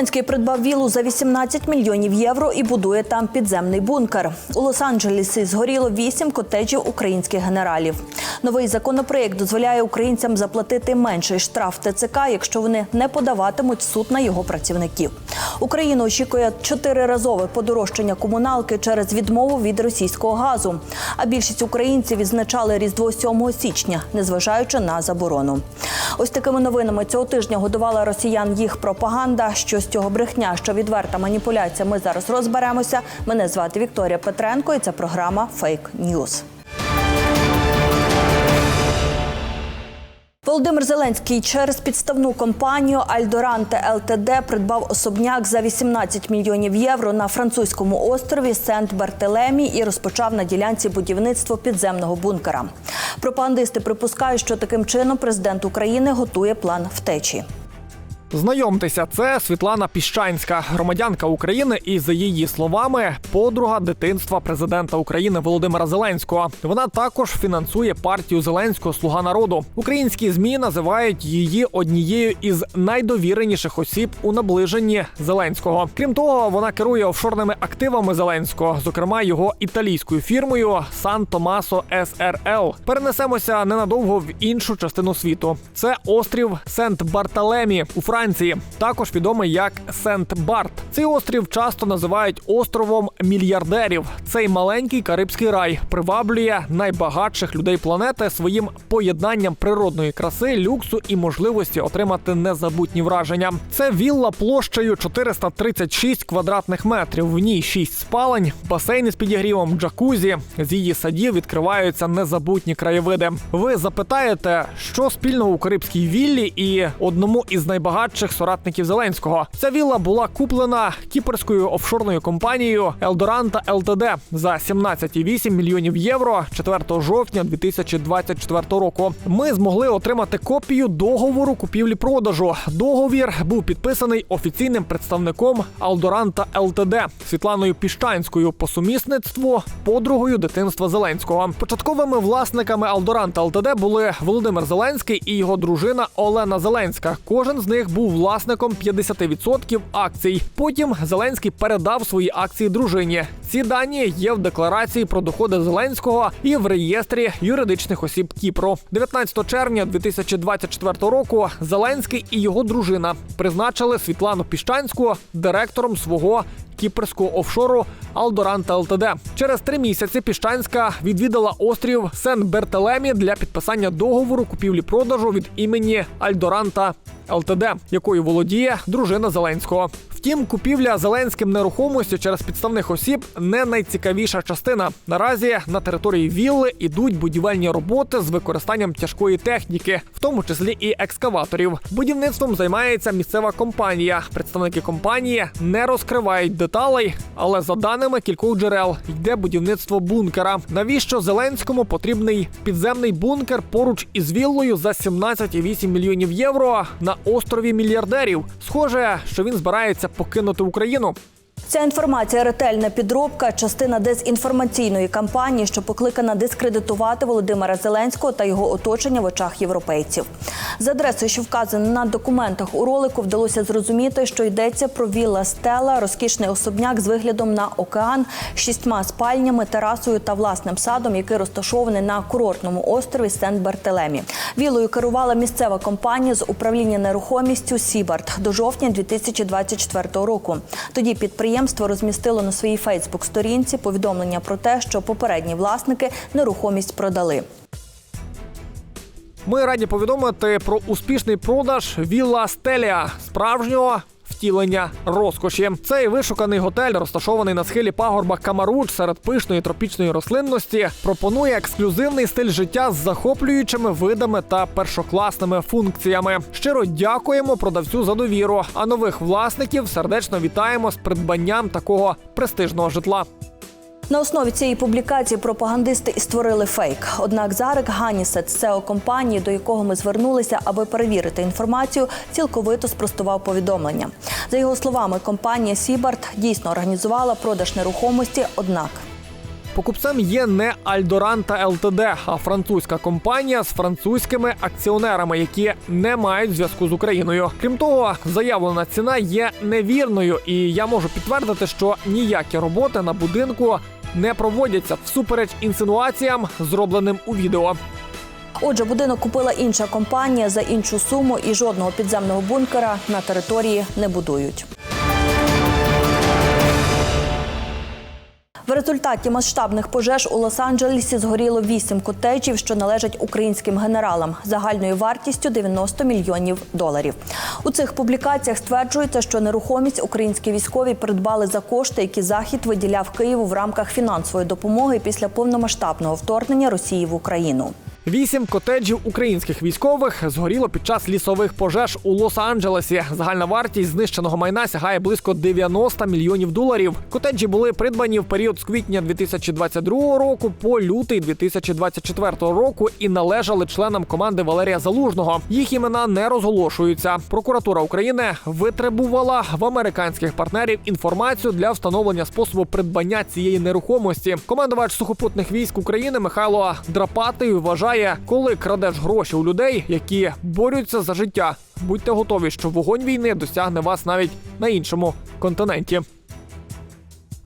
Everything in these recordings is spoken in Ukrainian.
Зеленський придбав вілу за 18 мільйонів євро і будує там підземний бункер. У Лос-Анджелесі згоріло вісім котеджів українських генералів. Новий законопроєкт дозволяє українцям заплатити менший штраф ТЦК, якщо вони не подаватимуть суд на його працівників. Україну очікує чотириразове подорожчання комуналки через відмову від російського газу. А більшість українців відзначали Різдво 7 січня, незважаючи на заборону. Ось такими новинами цього тижня годувала росіян їх пропаганда. Що з цього брехня, що відверта маніпуляція. Ми зараз розберемося. Мене звати Вікторія Петренко, і це програма Фейк Ньюз. Володимир Зеленський через підставну компанію Альдоранте ЛТД придбав особняк за 18 мільйонів євро на французькому острові Сент-Бартелемі і розпочав на ділянці будівництво підземного бункера. Пропагандисти припускають, що таким чином президент України готує план втечі. Знайомтеся, це Світлана Піщанська, громадянка України, і за її словами, подруга дитинства президента України Володимира Зеленського. Вона також фінансує партію Зеленського Слуга народу. Українські змі називають її однією із найдовіреніших осіб у наближенні Зеленського. Крім того, вона керує офшорними активами Зеленського, зокрема його італійською фірмою Сан Томасо СРЛ. Перенесемося ненадовго в іншу частину світу. Це острів Сент Барталемі у Франції. Франції, також відомий як Сент-Барт. Цей острів часто називають островом мільярдерів. Цей маленький карибський рай приваблює найбагатших людей планети своїм поєднанням природної краси, люксу і можливості отримати незабутні враження. Це вілла площею 436 квадратних метрів. В ній 6 спалень, басейни з підігрівом, джакузі. З її садів відкриваються незабутні краєвиди. Ви запитаєте, що спільного у карибській віллі і одному із найбагатших найбагатших соратників Зеленського. Ця вілла була куплена кіперською офшорною компанією Елдоранта ЛТД за 17,8 мільйонів євро 4 жовтня 2024 року. Ми змогли отримати копію договору купівлі-продажу. Договір був підписаний офіційним представником Алдоранта ЛТД Світланою Піщанською по сумісництву подругою дитинства Зеленського. Початковими власниками Алдоранта ЛТД були Володимир Зеленський і його дружина Олена Зеленська. Кожен з них був власником 50% акцій. Потім Зеленський передав свої акції дружині. Ці дані є в декларації про доходи Зеленського і в реєстрі юридичних осіб Кіпру. 19 червня 2024 року Зеленський і його дружина призначили Світлану Піщанську директором свого кіперського офшору Алдоранта ЛТД. Через три місяці Піщанська відвідала острів Сен-Бертелемі для підписання договору купівлі-продажу від імені Альдоранта ЛТД, якою володіє дружина Зеленського. Втім, купівля Зеленським нерухомості через підставних осіб не найцікавіша частина. Наразі на території вілли ідуть будівельні роботи з використанням тяжкої техніки, в тому числі і екскаваторів. Будівництвом займається місцева компанія. Представники компанії не розкривають деталей, але за даними кількох джерел йде будівництво бункера. Навіщо Зеленському потрібний підземний бункер поруч із віллою за 17,8 мільйонів євро на острові мільярдерів? Схоже, що він збирається покинути Україну. Ця інформація ретельна підробка, частина дезінформаційної кампанії, що покликана дискредитувати Володимира Зеленського та його оточення в очах європейців. За адресою, що вказана на документах у ролику, вдалося зрозуміти, що йдеться про вілла Стела, розкішний особняк з виглядом на океан, шістьма спальнями, терасою та власним садом, який розташований на курортному острові Сент-Бертелемі. Вілою керувала місцева компанія з управління нерухомістю Сібарт до жовтня 2024 року. Тоді підприємство розмістило на своїй Фейсбук-сторінці повідомлення про те, що попередні власники нерухомість продали. Ми раді повідомити про успішний продаж Вілла Стелія справжнього. Втілення розкоші. Цей вишуканий готель, розташований на схилі пагорба Камаруч серед пишної тропічної рослинності, пропонує ексклюзивний стиль життя з захоплюючими видами та першокласними функціями. Щиро дякуємо продавцю за довіру. А нових власників сердечно вітаємо з придбанням такого престижного житла. На основі цієї публікації пропагандисти і створили фейк. Однак Зарек Ганісет, СЕО компанії, до якого ми звернулися, аби перевірити інформацію, цілковито спростував повідомлення. За його словами, компанія Сібарт дійсно організувала продаж нерухомості. Однак Покупцем є не Альдоранта ЛТД, а французька компанія з французькими акціонерами, які не мають зв'язку з Україною. Крім того, заявлена ціна є невірною, і я можу підтвердити, що ніякі роботи на будинку не проводяться всупереч інсинуаціям, зробленим у відео. Отже, будинок купила інша компанія за іншу суму і жодного підземного бункера на території не будують. В результаті масштабних пожеж у Лос-Анджелесі згоріло вісім котеджів, що належать українським генералам, загальною вартістю 90 мільйонів доларів. У цих публікаціях стверджується, що нерухомість українські військові придбали за кошти, які захід виділяв Києву в рамках фінансової допомоги після повномасштабного вторгнення Росії в Україну. Вісім котеджів українських військових згоріло під час лісових пожеж у Лос-Анджелесі. Загальна вартість знищеного майна сягає близько 90 мільйонів доларів. Котеджі були придбані в період з квітня 2022 року по лютий 2024 року і належали членам команди Валерія Залужного. Їх імена не розголошуються. Прокуратура України витребувала в американських партнерів інформацію для встановлення способу придбання цієї нерухомості. Командувач сухопутних військ України Михайло Драпатий вважає, коли крадеш гроші у людей, які борються за життя. Будьте готові, що вогонь війни досягне вас навіть на іншому континенті.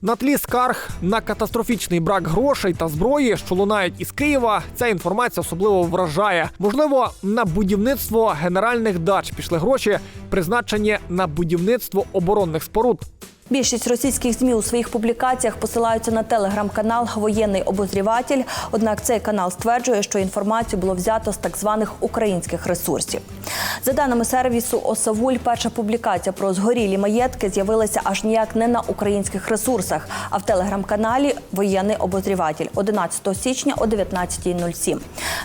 На тлі скарг на катастрофічний брак грошей та зброї, що лунають із Києва, ця інформація особливо вражає. Можливо, на будівництво генеральних дач пішли гроші, призначені на будівництво оборонних споруд. Більшість російських змі у своїх публікаціях посилаються на телеграм-канал Воєнний обозріватель. Однак цей канал стверджує, що інформацію було взято з так званих українських ресурсів. За даними сервісу Осавуль, перша публікація про згорілі маєтки з'явилася аж ніяк не на українських ресурсах, а в телеграм-каналі Воєнний обозріватель 11 січня о 19.07.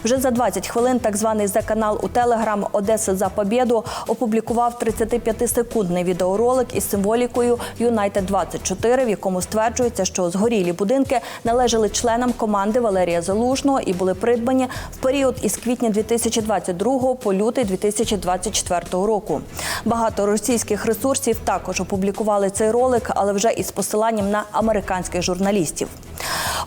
Вже за 20 хвилин так званий за-канал у Телеграм Одеса за Побєду опублікував 35-секундний відеоролик із символікою Юнайтед 24 в якому стверджується, що згорілі будинки належали членам команди Валерія Залужного і були придбані в період із квітня 2022 по лютий 2024 року. Багато російських ресурсів також опублікували цей ролик, але вже із посиланням на американських журналістів.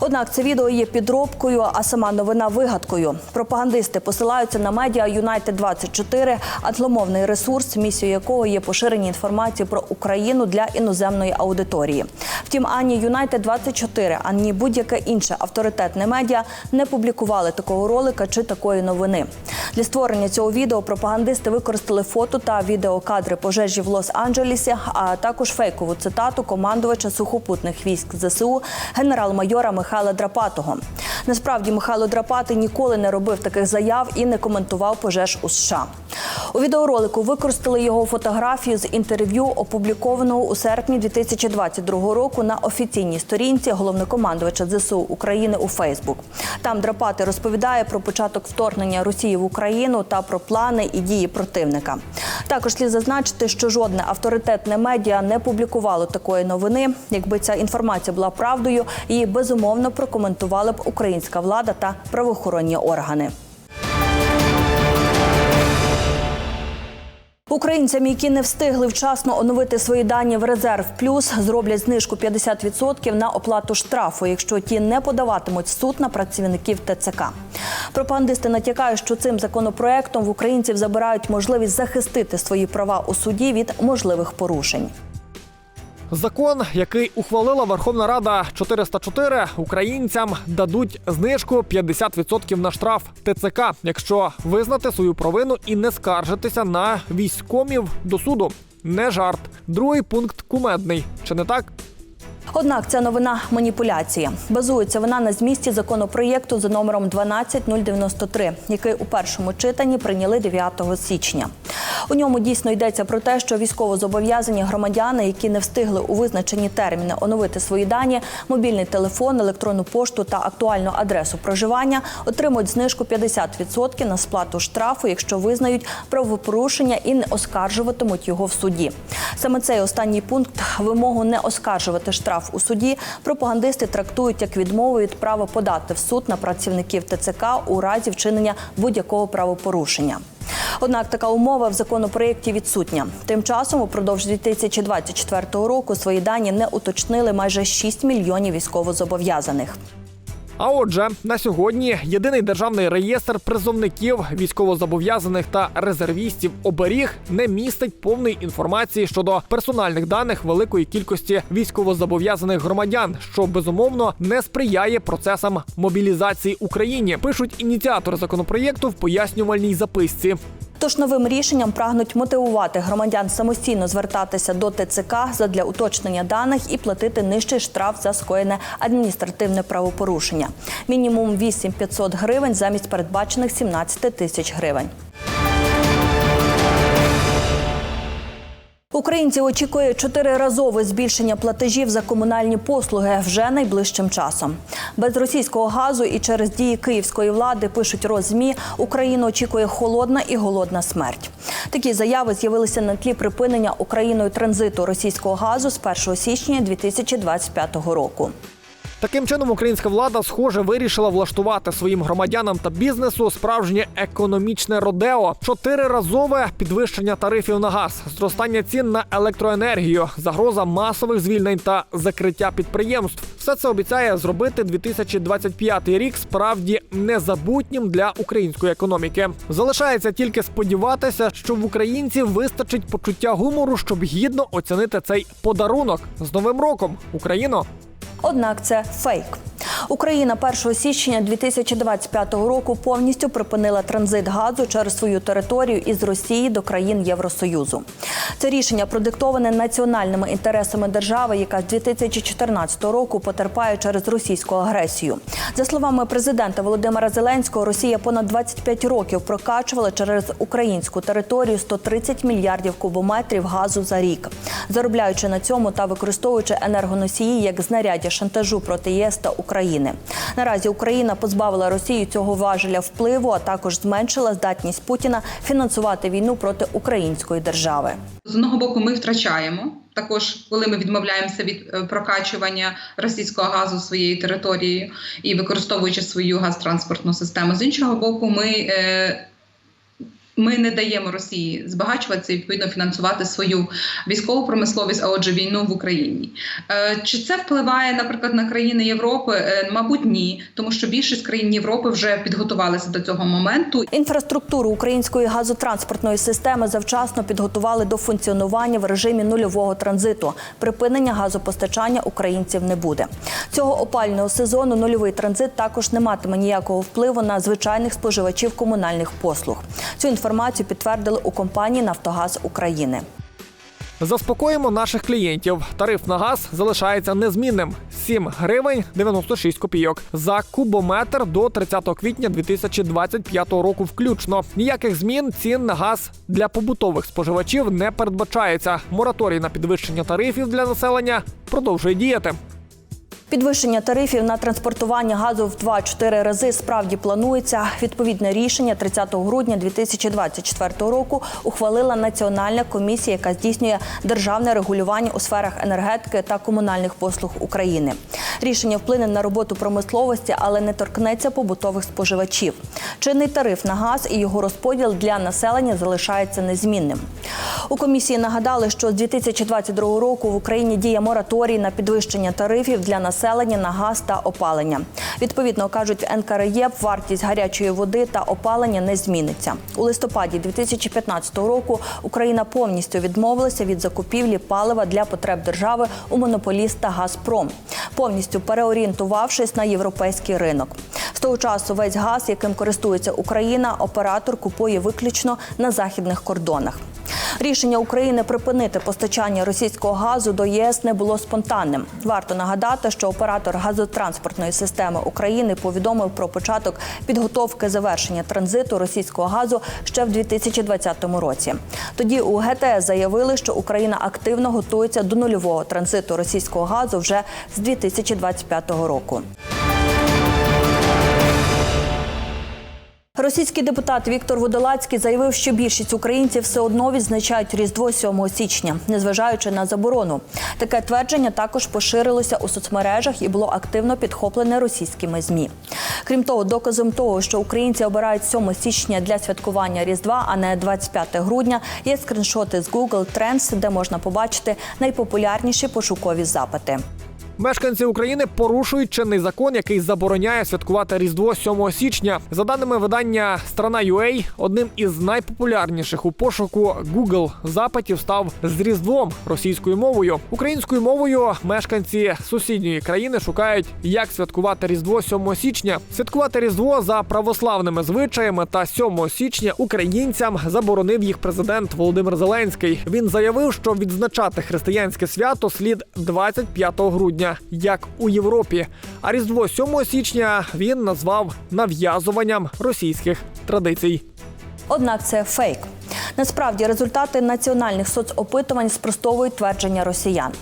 Однак це відео є підробкою, а сама новина вигадкою. Пропагандисти посилаються на медіа Юнайтед 24 англомовний ресурс, місією якого є поширення інформації про Україну для іноземної аудиторії. Втім, ані Юнайтед 24 ані будь-яке інше авторитетне медіа не публікували такого ролика чи такої новини. Для створення цього відео пропагандисти використали фото та відеокадри пожежі в Лос-Анджелесі, а також фейкову цитату командувача сухопутних військ ЗСУ генерал-майора Михайла Драпатого. Насправді Михайло Драпатий ніколи не робив таких заяв і не коментував пожеж у США. У відеоролику використали його фотографію з інтерв'ю, опублікованого у серпні 2022 року на офіційній сторінці головнокомандувача ЗСУ України у Фейсбук. Там Драпати розповідає про початок вторгнення Росії в Україну та про плани і дії противника. Також слід зазначити, що жодне авторитетне медіа не публікувало такої новини. Якби ця інформація була правдою, її безумовно прокоментували б українська влада та правоохоронні органи. Українцям, які не встигли вчасно оновити свої дані в резерв плюс, зроблять знижку 50% на оплату штрафу, якщо ті не подаватимуть суд на працівників ТЦК. Пропагандисти натякають, що цим законопроектом в українців забирають можливість захистити свої права у суді від можливих порушень. Закон, який ухвалила Верховна Рада 404, українцям дадуть знижку 50% на штраф ТЦК, якщо визнати свою провину і не скаржитися на військомів до суду. Не жарт. Другий пункт кумедний. Чи не так? Однак ця новина маніпуляція. Базується вона на змісті законопроєкту за номером 12093, який у першому читанні прийняли 9 січня. У ньому дійсно йдеться про те, що військовозобов'язані громадяни, які не встигли у визначені терміни оновити свої дані, мобільний телефон, електронну пошту та актуальну адресу проживання, отримують знижку 50% на сплату штрафу, якщо визнають правопорушення і не оскаржуватимуть його в суді. Саме цей останній пункт вимогу не оскаржувати штраф у суді пропагандисти трактують як відмову від права подати в суд на працівників ТЦК у разі вчинення будь-якого правопорушення. Однак така умова в законопроєкті відсутня. Тим часом упродовж 2024 року свої дані не уточнили майже 6 мільйонів військовозобов'язаних. А отже, на сьогодні єдиний державний реєстр призовників, військовозобов'язаних та резервістів оберіг не містить повної інформації щодо персональних даних великої кількості військовозобов'язаних громадян, що безумовно не сприяє процесам мобілізації Україні. Пишуть ініціатори законопроєкту в пояснювальній записці. Тож новим рішенням прагнуть мотивувати громадян самостійно звертатися до ТЦК задля уточнення даних і платити нижчий штраф за скоєне адміністративне правопорушення. Мінімум 8500 гривень замість передбачених 17 тисяч гривень. Українці очікує чотириразове збільшення платежів за комунальні послуги вже найближчим часом. Без російського газу і через дії київської влади пишуть розмі. Україну очікує холодна і голодна смерть. Такі заяви з'явилися на тлі припинення Україною транзиту російського газу з 1 січня 2025 року. Таким чином, українська влада, схоже, вирішила влаштувати своїм громадянам та бізнесу справжнє економічне родео. Чотириразове підвищення тарифів на газ, зростання цін на електроенергію, загроза масових звільнень та закриття підприємств. Все це обіцяє зробити 2025 рік справді незабутнім для української економіки. Залишається тільки сподіватися, що в українців вистачить почуття гумору, щоб гідно оцінити цей подарунок з новим роком. Україно! Однак це фейк. Україна 1 січня 2025 року повністю припинила транзит газу через свою територію із Росії до країн Євросоюзу. Це рішення продиктоване національними інтересами держави, яка з 2014 року потерпає через російську агресію. За словами президента Володимира Зеленського, Росія понад 25 років прокачувала через українську територію 130 мільярдів кубометрів газу за рік, заробляючи на цьому та використовуючи енергоносії як знаряддя шантажу проти ЄС та України. Наразі Україна позбавила Росію цього важеля впливу, а також зменшила здатність Путіна фінансувати війну проти української держави. З одного боку, ми втрачаємо також, коли ми відмовляємося від е, прокачування російського газу своєю територією і використовуючи свою газтранспортну систему. З іншого боку, ми е, ми не даємо Росії збагачуватися і відповідно фінансувати свою військову промисловість, а отже, війну в Україні. Е, Чи це впливає, наприклад, на країни Європи? Е, Мабуть, ні, тому що більшість країн Європи вже підготувалися до цього моменту Інфраструктуру української газотранспортної системи завчасно підготували до функціонування в режимі нульового транзиту. Припинення газопостачання українців не буде. Цього опального сезону нульовий транзит також не матиме ніякого впливу на звичайних споживачів комунальних послуг. Цю інформацію підтвердили у компанії Нафтогаз України. Заспокоїмо наших клієнтів. Тариф на газ залишається незмінним 7 гривень 96 копійок за кубометр до 30 квітня 2025 року. Включно ніяких змін цін на газ для побутових споживачів не передбачається. Мораторій на підвищення тарифів для населення продовжує діяти. Підвищення тарифів на транспортування газу в 2-4 рази справді планується. Відповідне рішення 30 грудня 2024 року ухвалила Національна комісія, яка здійснює державне регулювання у сферах енергетики та комунальних послуг України. Рішення вплине на роботу промисловості, але не торкнеться побутових споживачів. Чинний тариф на газ і його розподіл для населення залишається незмінним. У комісії нагадали, що з 2022 року в Україні діє мораторій на підвищення тарифів для населення на газ та опалення. Відповідно, кажуть в НКРЄП, вартість гарячої води та опалення не зміниться. У листопаді 2015 року Україна повністю відмовилася від закупівлі палива для потреб держави у монополіста Газпром, повністю переорієнтувавшись на європейський ринок. З того часу весь газ, яким користується Україна, оператор купує виключно на західних кордонах. Рішення України припинити постачання російського газу до ЄС не було спонтанним. Варто нагадати, що оператор газотранспортної системи України повідомив про початок підготовки завершення транзиту російського газу ще в 2020 році. Тоді у ГТС заявили, що Україна активно готується до нульового транзиту російського газу вже з 2025 року. Російський депутат Віктор Водолацький заявив, що більшість українців все одно відзначають Різдво 7 січня, незважаючи на заборону. Таке твердження також поширилося у соцмережах і було активно підхоплене російськими змі. Крім того, доказом того, що українці обирають 7 січня для святкування Різдва, а не 25 грудня, є скріншоти з Google Trends, де можна побачити найпопулярніші пошукові запити. Мешканці України порушують чинний закон, який забороняє святкувати Різдво 7 січня. За даними видання Страна.ua, одним із найпопулярніших у пошуку Google запитів став з Різдвом російською мовою. Українською мовою мешканці сусідньої країни шукають, як святкувати Різдво 7 січня. Святкувати Різдво за православними звичаями та 7 січня українцям заборонив їх президент Володимир Зеленський. Він заявив, що відзначати християнське свято слід 25 грудня, як у Європі. А Різдво 7 січня він назвав нав'язуванням російських традицій. Однак це фейк. Насправді результати національних соцопитувань спростовують твердження росіян.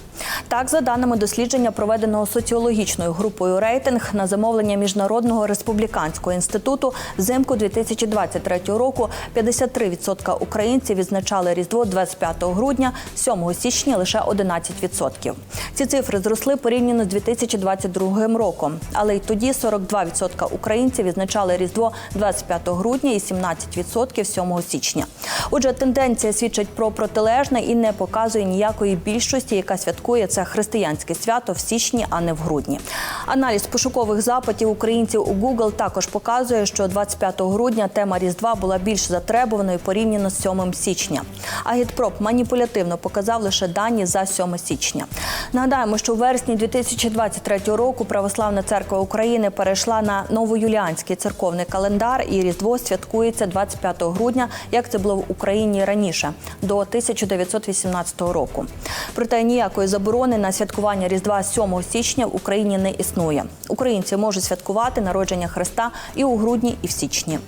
Так, за даними дослідження, проведеного соціологічною групою рейтинг на замовлення міжнародного республіканського інституту взимку 2023 року 53% українців відзначали Різдво 25 грудня, 7 січня лише 11%. Ці цифри зросли порівняно з 2022 роком, але й тоді 42% українців відзначали Різдво 25 грудня і 17% 7 січня. Отже, тенденція свідчить про протилежне і не показує ніякої більшості, яка святкує це християнське свято в січні, а не в грудні. Аналіз пошукових запитів українців у Google також показує, що 25 грудня тема Різдва була більш затребуваною порівняно з 7 січня. Агітпроп маніпулятивно показав лише дані за 7 січня. Нагадаємо, що у вересні 2023 року Православна церква України перейшла на новоюліанський церковний календар, і Різдво святкується 25 грудня, як це було в Україні раніше до 1918 року. Проте ніякої заборони на святкування Різдва 7 січня в Україні не існує. Українці можуть святкувати народження Христа і у грудні, і в січні.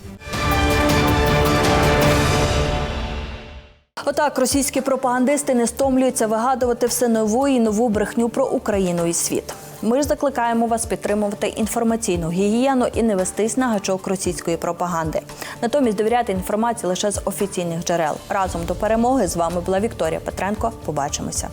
Отак російські пропагандисти не стомлюються вигадувати все нову і нову брехню про Україну і світ. Ми ж закликаємо вас підтримувати інформаційну гігієну і не вестись на гачок російської пропаганди. Натомість довіряти інформації лише з офіційних джерел. Разом до перемоги з вами була Вікторія Петренко. Побачимося.